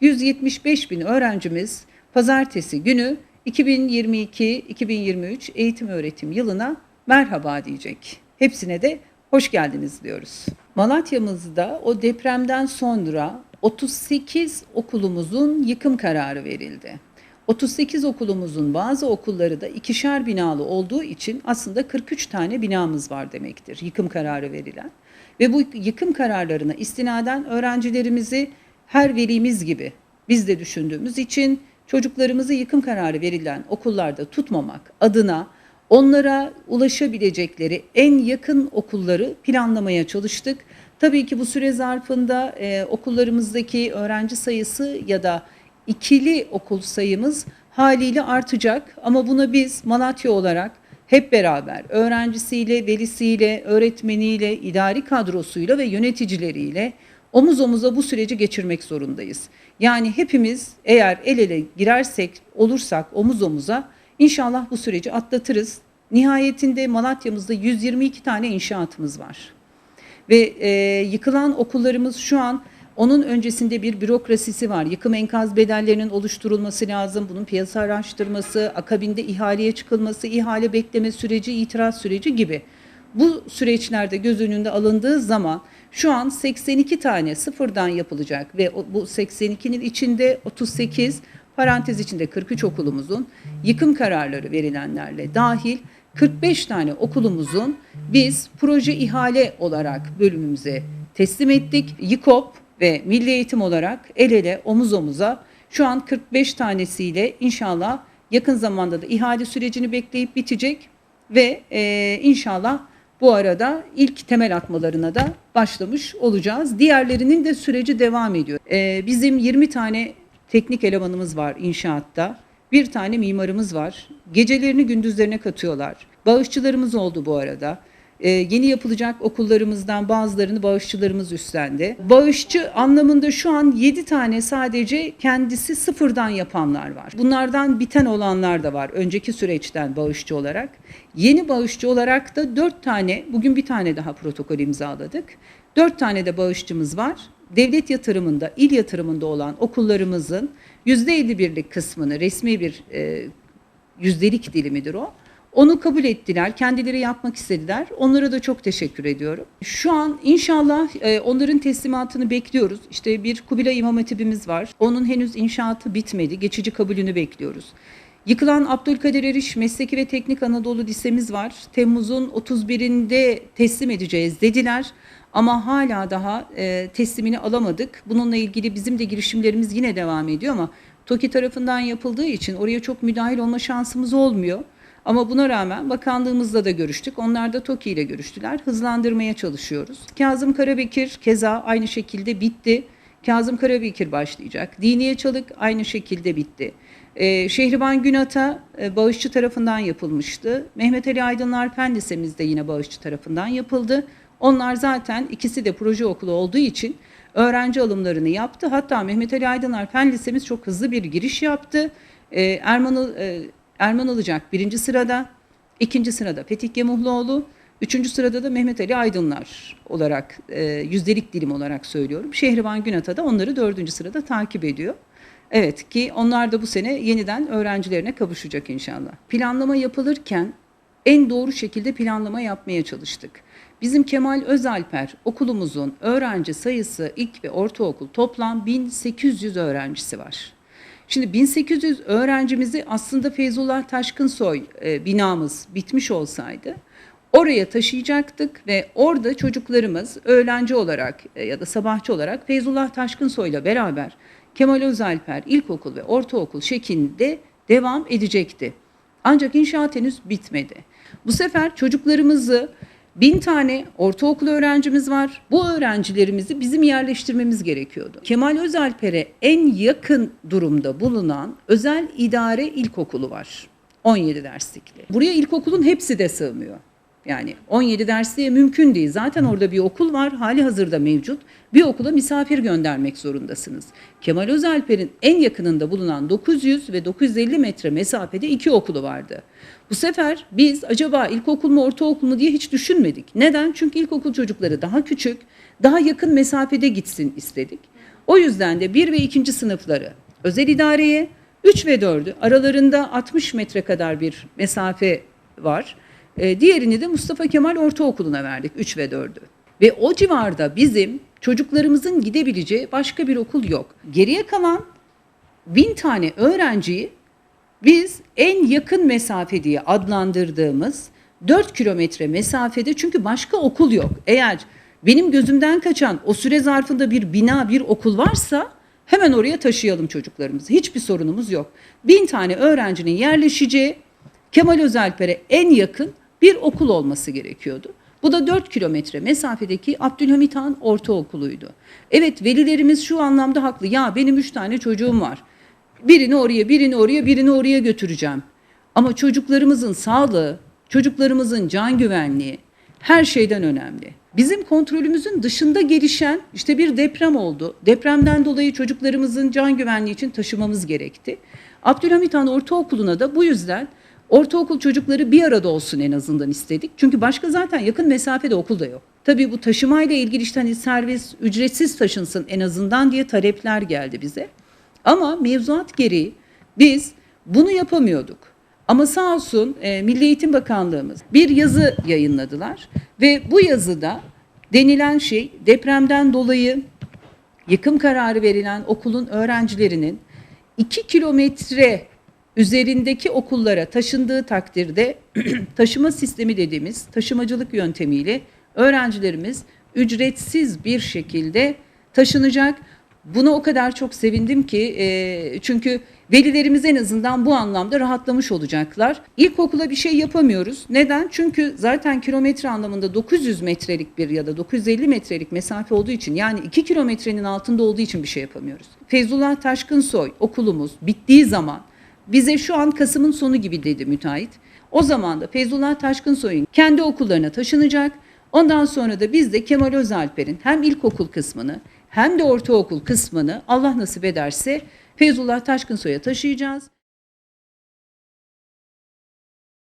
175 bin öğrencimiz pazartesi günü 2022-2023 eğitim öğretim yılına merhaba diyecek. Hepsine de hoş geldiniz diyoruz. Malatya'mızda o depremden sonra 38 okulumuzun yıkım kararı verildi. 38 okulumuzun bazı okulları da ikişer binalı olduğu için aslında 43 tane binamız var demektir yıkım kararı verilen. Ve bu yıkım kararlarına istinaden öğrencilerimizi her velimiz gibi biz de düşündüğümüz için çocuklarımızı yıkım kararı verilen okullarda tutmamak adına onlara ulaşabilecekleri en yakın okulları planlamaya çalıştık. Tabii ki bu süre zarfında e, okullarımızdaki öğrenci sayısı ya da ikili okul sayımız haliyle artacak ama buna biz Malatya olarak hep beraber öğrencisiyle, velisiyle, öğretmeniyle, idari kadrosuyla ve yöneticileriyle omuz omuza bu süreci geçirmek zorundayız. Yani hepimiz eğer el ele girersek, olursak omuz omuza inşallah bu süreci atlatırız. Nihayetinde Malatya'mızda 122 tane inşaatımız var. Ve e, yıkılan okullarımız şu an onun öncesinde bir bürokrasisi var. Yıkım enkaz bedellerinin oluşturulması lazım. Bunun piyasa araştırması, akabinde ihaleye çıkılması, ihale bekleme süreci, itiraz süreci gibi. Bu süreçlerde göz önünde alındığı zaman şu an 82 tane sıfırdan yapılacak ve bu 82'nin içinde 38 parantez içinde 43 okulumuzun yıkım kararları verilenlerle dahil 45 tane okulumuzun biz proje ihale olarak bölümümüze teslim ettik. YİKOP ve Milli Eğitim olarak el ele omuz omuza şu an 45 tanesiyle inşallah yakın zamanda da ihale sürecini bekleyip bitecek ve e, inşallah bu arada ilk temel atmalarına da başlamış olacağız. Diğerlerinin de süreci devam ediyor. E, bizim 20 tane teknik elemanımız var inşaatta. Bir tane mimarımız var. Gecelerini gündüzlerine katıyorlar. Bağışçılarımız oldu bu arada. Ee, yeni yapılacak okullarımızdan bazılarını bağışçılarımız üstlendi. Bağışçı anlamında şu an 7 tane sadece kendisi sıfırdan yapanlar var. Bunlardan biten olanlar da var önceki süreçten bağışçı olarak. Yeni bağışçı olarak da 4 tane, bugün bir tane daha protokol imzaladık. 4 tane de bağışçımız var. Devlet yatırımında, il yatırımında olan okullarımızın %51'lik kısmını resmi bir e, yüzdelik dilimidir o. Onu kabul ettiler, kendileri yapmak istediler. Onlara da çok teşekkür ediyorum. Şu an inşallah e, onların teslimatını bekliyoruz. İşte bir Kubilay İmam Hatibimiz var. Onun henüz inşaatı bitmedi. Geçici kabulünü bekliyoruz. Yıkılan Abdülkadir Eriş Mesleki ve Teknik Anadolu Lisemiz var. Temmuz'un 31'inde teslim edeceğiz dediler. Ama hala daha e, teslimini alamadık. Bununla ilgili bizim de girişimlerimiz yine devam ediyor ama TOKİ tarafından yapıldığı için oraya çok müdahil olma şansımız olmuyor. Ama buna rağmen bakanlığımızla da görüştük. Onlar da TOKİ ile görüştüler. Hızlandırmaya çalışıyoruz. Kazım Karabekir keza aynı şekilde bitti. Kazım Karabekir başlayacak. Diniye Çalık aynı şekilde bitti. Ee, Şehriban Günat'a e, bağışçı tarafından yapılmıştı. Mehmet Ali Aydınlar Fen Lisemiz de yine bağışçı tarafından yapıldı. Onlar zaten ikisi de proje okulu olduğu için öğrenci alımlarını yaptı. Hatta Mehmet Ali Aydınlar Fen Lisemiz çok hızlı bir giriş yaptı. Ee, Erman, e, Erman Ilıcak birinci sırada, ikinci sırada Fethi Gemuhluoğlu, üçüncü sırada da Mehmet Ali Aydınlar olarak e, yüzdelik dilim olarak söylüyorum. Şehriban Günat'a da onları dördüncü sırada takip ediyor. Evet ki onlar da bu sene yeniden öğrencilerine kavuşacak inşallah. Planlama yapılırken en doğru şekilde planlama yapmaya çalıştık. Bizim Kemal Özalper okulumuzun öğrenci sayısı ilk ve ortaokul toplam 1800 öğrencisi var. Şimdi 1800 öğrencimizi aslında Feyzullah Taşkınsoy e, binamız bitmiş olsaydı oraya taşıyacaktık ve orada çocuklarımız öğlenci olarak e, ya da sabahçı olarak Feyzullah Taşkınsoy'la beraber Kemal Özalper İlkokul ve Ortaokul şeklinde devam edecekti. Ancak inşaat henüz bitmedi. Bu sefer çocuklarımızı bin tane ortaokul öğrencimiz var. Bu öğrencilerimizi bizim yerleştirmemiz gerekiyordu. Kemal Özalper'e en yakın durumda bulunan özel idare ilkokulu var. 17 derslikli. Buraya ilkokulun hepsi de sığmıyor. Yani 17 dersliğe mümkün değil. Zaten orada bir okul var, hali hazırda mevcut. Bir okula misafir göndermek zorundasınız. Kemal Özalper'in en yakınında bulunan 900 ve 950 metre mesafede iki okulu vardı. Bu sefer biz acaba ilkokul mu ortaokul mu diye hiç düşünmedik. Neden? Çünkü ilkokul çocukları daha küçük, daha yakın mesafede gitsin istedik. O yüzden de 1 ve 2. sınıfları özel idareye, 3 ve 4'ü aralarında 60 metre kadar bir mesafe var. Ee, diğerini de Mustafa Kemal Ortaokulu'na verdik 3 ve 4'ü. Ve o civarda bizim çocuklarımızın gidebileceği başka bir okul yok. Geriye kalan bin tane öğrenciyi biz en yakın mesafe diye adlandırdığımız 4 kilometre mesafede çünkü başka okul yok. Eğer benim gözümden kaçan o süre zarfında bir bina, bir okul varsa hemen oraya taşıyalım çocuklarımızı. Hiçbir sorunumuz yok. Bin tane öğrencinin yerleşeceği Kemal Özelper'e en yakın bir okul olması gerekiyordu. Bu da 4 kilometre mesafedeki Abdülhamit Han Ortaokulu'ydu. Evet velilerimiz şu anlamda haklı. Ya benim 3 tane çocuğum var. Birini oraya, birini oraya, birini oraya götüreceğim. Ama çocuklarımızın sağlığı, çocuklarımızın can güvenliği her şeyden önemli. Bizim kontrolümüzün dışında gelişen işte bir deprem oldu. Depremden dolayı çocuklarımızın can güvenliği için taşımamız gerekti. Abdülhamit Han Ortaokulu'na da bu yüzden ortaokul çocukları bir arada olsun en azından istedik. Çünkü başka zaten yakın mesafede okul da yok. Tabii bu taşımayla ilgili işte hani servis ücretsiz taşınsın en azından diye talepler geldi bize. Ama mevzuat gereği biz bunu yapamıyorduk. Ama sağ olsun e, Milli Eğitim Bakanlığımız bir yazı yayınladılar ve bu yazıda denilen şey depremden dolayı yıkım kararı verilen okulun öğrencilerinin 2 kilometre üzerindeki okullara taşındığı takdirde taşıma sistemi dediğimiz taşımacılık yöntemiyle öğrencilerimiz ücretsiz bir şekilde taşınacak. Buna o kadar çok sevindim ki e, çünkü velilerimiz en azından bu anlamda rahatlamış olacaklar. İlkokula bir şey yapamıyoruz. Neden? Çünkü zaten kilometre anlamında 900 metrelik bir ya da 950 metrelik mesafe olduğu için yani 2 kilometrenin altında olduğu için bir şey yapamıyoruz. Feyzullah Taşkınsoy okulumuz bittiği zaman bize şu an Kasım'ın sonu gibi dedi müteahhit. O zaman da Feyzullah Taşkınsoy'un kendi okullarına taşınacak. Ondan sonra da biz de Kemal Özalper'in hem ilkokul kısmını hem de ortaokul kısmını Allah nasip ederse Feyzullah Taşkınsoy'a taşıyacağız.